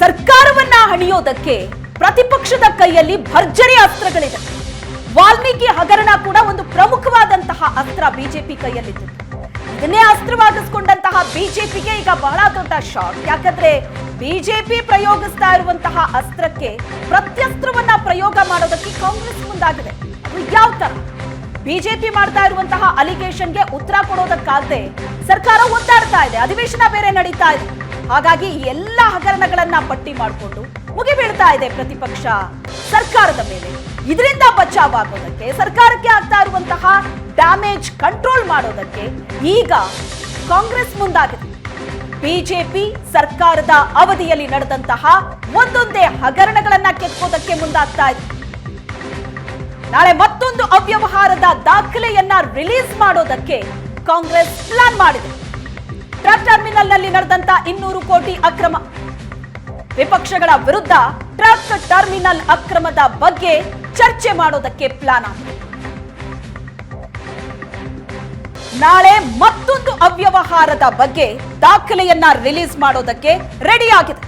ಸರ್ಕಾರವನ್ನ ಹಣಿಯೋದಕ್ಕೆ ಪ್ರತಿಪಕ್ಷದ ಕೈಯಲ್ಲಿ ಭರ್ಜರಿ ಅಸ್ತ್ರಗಳಿದೆ. ವಾಲ್ಮೀಕಿ ಹಗರಣ ಕೂಡ ಒಂದು ಪ್ರಮುಖವಾದಂತಹ ಅಸ್ತ್ರ ಬಿಜೆಪಿ ಕೈಯಲ್ಲಿತ್ತು. ಇದನ್ನೇ ಅಸ್ತ್ರವಾಗಿಸ್ಕೊಂಡಂತಹ ಬಿಜೆಪಿಗೆ ಈಗ ಬಹಳ ದೊಡ್ಡ ಶಾಕ್. ಯಾಕಂದ್ರೆ ಬಿಜೆಪಿ ಪ್ರಯೋಗಿಸ್ತಾ ಇರುವಂತಹ ಅಸ್ತ್ರಕ್ಕೆ ಪ್ರತ್ಯಸ್ತ್ರವನ್ನ ಪ್ರಯೋಗ ಮಾಡೋದಕ್ಕೆ ಕಾಂಗ್ರೆಸ್ ಮುಂದಾಗಿದೆ. ಯಾವ ತರ? ಬಿಜೆಪಿ ಮಾಡ್ತಾ ಇರುವಂತಹ ಅಲಿಗೇಷನ್ಗೆ ಉತ್ತರ ಕೊಡೋದಕ್ಕಾಗದೆ ಸರ್ಕಾರ ಒದ್ದಾಡ್ತಾ ಇದೆ. ಅಧಿವೇಶನ ಬೇರೆ ನಡೀತಾ ಇದೆ. ಹಾಗಾಗಿ ಎಲ್ಲ ಹಗರಣಗಳನ್ನ ಪಟ್ಟಿ ಮಾಡಿಕೊಂಡು ಮುಗಿಬೀಳ್ತಾ ಇದೆ ಪ್ರತಿಪಕ್ಷ ಸರ್ಕಾರದ ಮೇಲೆ. ಇದರಿಂದ ಬಚಾವ್ ಆಗೋದಕ್ಕೆ ಸರ್ಕಾರಕ್ಕೆ ಆಗ್ತಾ ಇರುವಂತಹ ಡ್ಯಾಮೇಜ್ ಕಂಟ್ರೋಲ್ ಮಾಡೋದಕ್ಕೆ ಈಗ ಕಾಂಗ್ರೆಸ್ ಮುಂದಾಗಿದೆ. ಬಿಜೆಪಿ ಸರ್ಕಾರದ ಅವಧಿಯಲ್ಲಿ ನಡೆದಂತಹ ಒಂದೊಂದೇ ಹಗರಣಗಳನ್ನ ಕೆತ್ಕೋದಕ್ಕೆ ಮುಂದಾಗ್ತಾ ಇದೆ. ನಾಳೆ ಮತ್ತೊಂದು ಅವ್ಯವಹಾರದ ದಾಖಲೆಯನ್ನ ರಿಲೀಸ್ ಮಾಡೋದಕ್ಕೆ ಕಾಂಗ್ರೆಸ್ ಪ್ಲಾನ್ ಮಾಡಿದೆ. ಟ್ರಕ್ ಟರ್ಮಿನಲ್ನಲ್ಲಿ ನಡೆದಂತ ಇನ್ನೂರು ಕೋಟಿ ಅಕ್ರಮ. ವಿಪಕ್ಷಗಳ ವಿರುದ್ಧ ಟ್ರಕ್ ಟರ್ಮಿನಲ್ ಅಕ್ರಮದ ಬಗ್ಗೆ ಚರ್ಚೆ ಮಾಡೋದಕ್ಕೆ ಪ್ಲಾನ್ ಆಗಿದೆ. ನಾಳೆ ಮತ್ತೊಂದು ಅವ್ಯವಹಾರದ ಬಗ್ಗೆ ದಾಖಲೆಯನ್ನ ರಿಲೀಸ್ ಮಾಡೋದಕ್ಕೆ ರೆಡಿ ಆಗಿದೆ.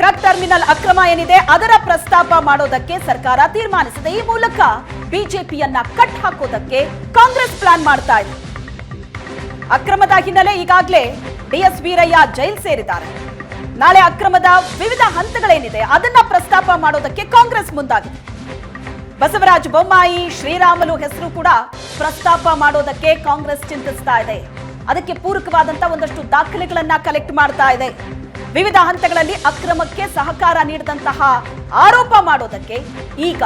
ಟ್ರಕ್ ಟರ್ಮಿನಲ್ ಅಕ್ರಮ ಏನಿದೆ ಅದರ ಪ್ರಸ್ತಾಪ ಮಾಡೋದಕ್ಕೆ ಸರ್ಕಾರ ತೀರ್ಮಾನಿಸಿದೆ. ಈ ಮೂಲಕ ಬಿಜೆಪಿಯನ್ನ ಕಟ್ ಹಾಕೋದಕ್ಕೆ ಕಾಂಗ್ರೆಸ್ ಪ್ಲಾನ್ ಮಾಡ್ತಾ ಇದೆ. ಅಕ್ರಮದ ಹಿನ್ನೆಲೆ ಈಗಾಗಲೇ ಡಿಎಸ್ ವೀರಯ್ಯ ಜೈಲ್ ಸೇರಿದ್ದಾರೆ. ನಾಳೆ ಅಕ್ರಮದ ವಿವಿಧ ಹಂತಗಳೇನಿದೆ ಅದನ್ನ ಪ್ರಸ್ತಾಪ ಮಾಡೋದಕ್ಕೆ ಕಾಂಗ್ರೆಸ್ ಮುಂದಾಗಿದೆ. ಬಸವರಾಜ ಬೊಮ್ಮಾಯಿ, ಶ್ರೀರಾಮಲು ಹೆಸರು ಕೂಡ ಪ್ರಸ್ತಾಪ ಮಾಡೋದಕ್ಕೆ ಕಾಂಗ್ರೆಸ್ ಚಿಂತಿಸ್ತಾ ಇದೆ. ಅದಕ್ಕೆ ಪೂರಕವಾದಂತ ಒಂದಷ್ಟು ದಾಖಲೆಗಳನ್ನ ಕಲೆಕ್ಟ್ ಮಾಡ್ತಾ ಇದೆ. ವಿವಿಧ ಹಂತಗಳಲ್ಲಿ ಅಕ್ರಮಕ್ಕೆ ಸಹಕಾರ ನೀಡಿದಂತಹ ಆರೋಪ ಮಾಡೋದಕ್ಕೆ ಈಗ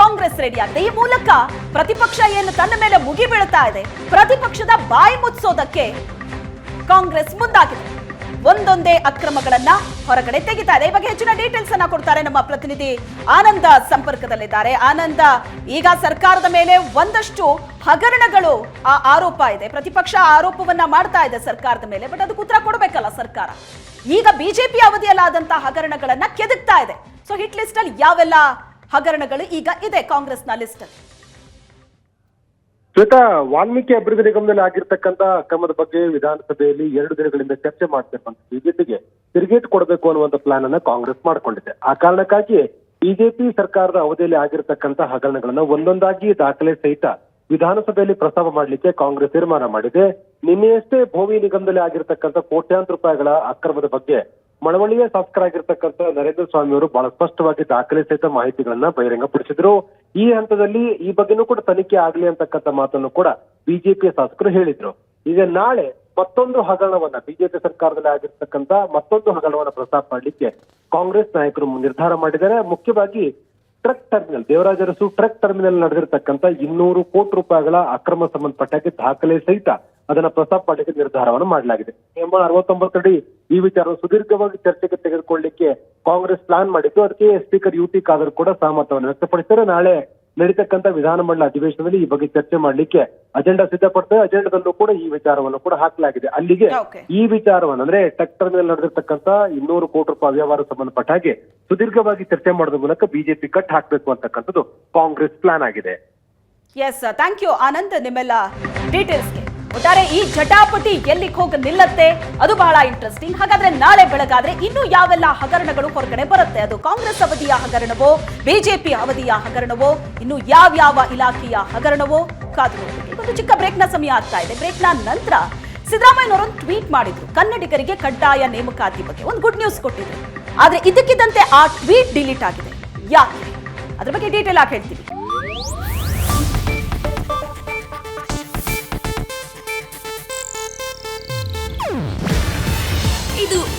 ಕಾಂಗ್ರೆಸ್ ರೆಡಿಯಾಗಿದೆ ಈ ಮೂಲಕ ಪ್ರತಿಪಕ್ಷ ಏನು ತನ್ನ ಮೇಲೆ ಮುಗಿ ಬೀಳ್ತಾ ಇದೆ. ಪ್ರತಿಪಕ್ಷದ ಬಾಯಿ ಮುಚ್ಚೋದಕ್ಕೆ ಕಾಂಗ್ರೆಸ್ ಮುಂದಾಗಿದೆ. ಒಂದೊಂದೇ ಅಕ್ರಮಗಳನ್ನ ಹೊರಗಡೆ ತೆಗಿತಾ ಇದೆ. ಈ ಬಗ್ಗೆ ಹೆಚ್ಚಿನ ಡೀಟೇಲ್ಸ್ ಅನ್ನ ಕೊಡ್ತಾರೆ ನಮ್ಮ ಪ್ರತಿನಿಧಿ ಆನಂದ ಸಂಪರ್ಕದಲ್ಲಿದ್ದಾರೆ. ಆನಂದ, ಈಗ ಸರ್ಕಾರದ ಮೇಲೆ ಒಂದಷ್ಟು ಹಗರಣಗಳು ಆ ಆರೋಪ ಇದೆ. ಪ್ರತಿಪಕ್ಷ ಆರೋಪವನ್ನ ಮಾಡ್ತಾ ಇದೆ ಸರ್ಕಾರದ ಮೇಲೆ ಬಟ್ ಅದಕ್ಕೆ ಉತ್ತರ ಕೊಡಬೇಕಲ್ಲ ಸರ್ಕಾರ. ಈಗ ಬಿಜೆಪಿ ಅವಧಿಯಲ್ಲಾದಂತಹ ಹಗರಣಗಳನ್ನ ಕೆದಕ್ತಾ ಇದೆ. ಸೊ ಹಿಟ್ ಲಿಸ್ಟ್ ಅಲ್ಲಿ ಯಾವೆಲ್ಲ ಹಗರಣಗಳು ಈಗ ಇದೆ ಕಾಂಗ್ರೆಸ್ನ ಲಿಸ್ಟ್ ಶ್ವೇತಾ, ವಾಲ್ಮೀಕಿ ಅಭಿವೃದ್ಧಿ ನಿಗಮದಲ್ಲಿ ಆಗಿರ್ತಕ್ಕಂತ ಅಕ್ರಮದ ಬಗ್ಗೆ ವಿಧಾನಸಭೆಯಲ್ಲಿ ಎರಡು ದಿನಗಳಿಂದ ಚರ್ಚೆ ಮಾಡ್ತಿರುವಂತ ಬಿಜೆಪಿಗೆ ತಿರುಗೇಟು ಕೊಡಬೇಕು ಅನ್ನುವಂತ ಪ್ಲಾನ್ ಅನ್ನ ಕಾಂಗ್ರೆಸ್ ಮಾಡ್ಕೊಂಡಿದೆ. ಆ ಕಾರಣಕ್ಕಾಗಿ ಬಿಜೆಪಿ ಸರ್ಕಾರದ ಅವಧಿಯಲ್ಲಿ ಆಗಿರ್ತಕ್ಕಂತ ಹಗರಣಗಳನ್ನ ಒಂದೊಂದಾಗಿ ದಾಖಲೆ ಸಹಿತ ವಿಧಾನಸಭೆಯಲ್ಲಿ ಪ್ರಸ್ತಾವ ಮಾಡಲಿಕ್ಕೆ ಕಾಂಗ್ರೆಸ್ ತೀರ್ಮಾನ ಮಾಡಿದೆ. ನಿನ್ನೆಯಷ್ಟೇ ಭೂಮಿ ನಿಗಮದಲ್ಲಿ ಆಗಿರ್ತಕ್ಕಂಥ ಕೋಟ್ಯಾಂತರ ರೂಪಾಯಿಗಳ ಅಕ್ರಮದ ಬಗ್ಗೆ ಮಳವಳ್ಳಿಯ ಶಾಸಕರಾಗಿರ್ತಕ್ಕಂಥ ನರೇಂದ್ರ ಸ್ವಾಮಿ ಅವರು ಬಹಳ ಸ್ಪಷ್ಟವಾಗಿ ದಾಖಲೆ ಸಹಿತ ಮಾಹಿತಿಗಳನ್ನ ಬಹಿರಂಗಪಡಿಸಿದ್ರು. ಈ ಹಂತದಲ್ಲಿ ಈ ಬಗ್ಗೆನೂ ಕೂಡ ತನಿಖೆ ಆಗಲಿ ಅಂತಕ್ಕಂಥ ಮಾತನ್ನು ಕೂಡ ಬಿಜೆಪಿಯ ಶಾಸಕರು ಹೇಳಿದ್ರು. ಈಗ ನಾಳೆ ಮತ್ತೊಂದು ಹಗರಣವನ್ನ ಬಿಜೆಪಿ ಸರ್ಕಾರದಲ್ಲಿ ಆಗಿರ್ತಕ್ಕಂಥ ಮತ್ತೊಂದು ಹಗರಣವನ್ನ ಪ್ರಸ್ತಾಪ ಮಾಡಲಿಕ್ಕೆ ಕಾಂಗ್ರೆಸ್ ನಾಯಕರು ನಿರ್ಧಾರ ಮಾಡಿದ್ದಾರೆ. ಮುಖ್ಯವಾಗಿ truck terminal, Devaraja Arasu truck terminal ನಡೆದಿರ್ತಕ್ಕಂಥ ಇನ್ನೂರು ಕೋಟಿ ರೂಪಾಯಿಗಳ ಅಕ್ರಮ ಸಂಬಂಧಪಟ್ಟಕ್ಕೆ ದಾಖಲೆ ಸಹಿತ ಅದನ್ನ ಪ್ರಸ್ತಾಪ ಮಾಡಲಿಕ್ಕೆ ನಿರ್ಧಾರವನ್ನು ಮಾಡಲಾಗಿದೆ. ಎಂಬ ಅರವತ್ತೊಂಬತ್ತಡಿ ಈ ವಿಚಾರ ಸುದೀರ್ಘವಾಗಿ ಚರ್ಚೆಗೆ ತೆಗೆದುಕೊಳ್ಳಲಿಕ್ಕೆ ಕಾಂಗ್ರೆಸ್ ಪ್ಲಾನ್ ಮಾಡಿದ್ದು ಅದಕ್ಕೆ ಸ್ಪೀಕರ್ ಯು ಟಿ ಖಾದರ್ ಕೂಡ ಸಹಮತವನ್ನು ವ್ಯಕ್ತಪಡಿಸಿದರೆ ನಾಳೆ ನಡೀತಕ್ಕಂಥ ವಿಧಾನಮಂಡಲ ಅಧಿವೇಶನದಲ್ಲಿ ಈ ಬಗ್ಗೆ ಚರ್ಚೆ ಮಾಡಲಿಕ್ಕೆ ಅಜೆಂಡಾ ಸಿದ್ಧಪಡ್ತದೆ ಅಜೆಂಡಾದಲ್ಲೂ ಕೂಡ ಈ ವಿಚಾರವನ್ನು ಕೂಡ ಹಾಕಲಾಗಿದೆ. ಅಲ್ಲಿಗೆ ಈ ವಿಚಾರವನ್ನು ಅಂದ್ರೆ ಟೆಕ್ಟರ್ ಮೇಲೆ ನಡೆದಿರ್ತಕ್ಕಂಥ ಇನ್ನೂರು ಕೋಟಿ ರೂಪಾಯಿ ಅವ್ಯವಹಾರ ಸಂಬಂಧಪಟ್ಟ ಹಾಗೆ ಸುದೀರ್ಘವಾಗಿ ಚರ್ಚೆ ಮಾಡೋದ್ರ ಮೂಲಕ ಬಿಜೆಪಿ ಕಟ್ ಹಾಕಬೇಕು ಅಂತಕ್ಕಂಥದ್ದು ಕಾಂಗ್ರೆಸ್ ಪ್ಲಾನ್ ಆಗಿದೆ. Yes thank you Anand. ನಿಮ್ಮೆಲ್ಲ ಡೀಟೇಲ್ಸ್ಗೆ ಒಟ್ಟಾರೆ ಈ ಜಟಾಪಟಿ ಎಲ್ಲಿಗೆ ಹೋಗಿ ನಿಲ್ಲತ್ತೆ? ಅದು ಬಹಳ ಇಂಟ್ರೆಸ್ಟಿಂಗ್ ಹಾಗಾದ್ರೆ ನಾಳೆ ಬೆಳಗಾದ್ರೆ ಇನ್ನು ಯಾವೆಲ್ಲ ಹಗರಣಗಳು ಹೊರಗಡೆ ಬರುತ್ತೆ? ಅದು ಕಾಂಗ್ರೆಸ್ ಅವಧಿಯ ಹಗರಣವೋ, ಬಿಜೆಪಿ ಅವಧಿಯ ಹಗರಣವೋ, ಇನ್ನು ಯಾವ್ಯಾವ ಇಲಾಖೆಯ ಹಗರಣವೋ? ಕಾದು ಒಂದು ಚಿಕ್ಕ ಬ್ರೇಕ್ನ ಸಮಯ ಆಗ್ತಾ ಇದೆ. ಬ್ರೇಕ್ನ ನಂತರ ಸಿದ್ದರಾಮಯ್ಯನವರೊಂದು ಟ್ವೀಟ್ ಮಾಡಿದ್ರು. ಕನ್ನಡಿಗರಿಗೆ ಕಡ್ಡಾಯ ನೇಮಕಾತಿ ಬಗ್ಗೆ. ಒಂದು ಗುಡ್ ನ್ಯೂಸ್ ಕೊಟ್ಟಿದ್ರು. ಆದ್ರೆ ಇದಕ್ಕಿದ್ದಂತೆ ಆ ಟ್ವೀಟ್ ಡಿಲೀಟ್ ಆಗಿದೆ. ಯಾಕೆ? ಅದ್ರ ಬಗ್ಗೆ ಡೀಟೇಲ್ ಆಗಿ ಹೇಳ್ತೀನಿ.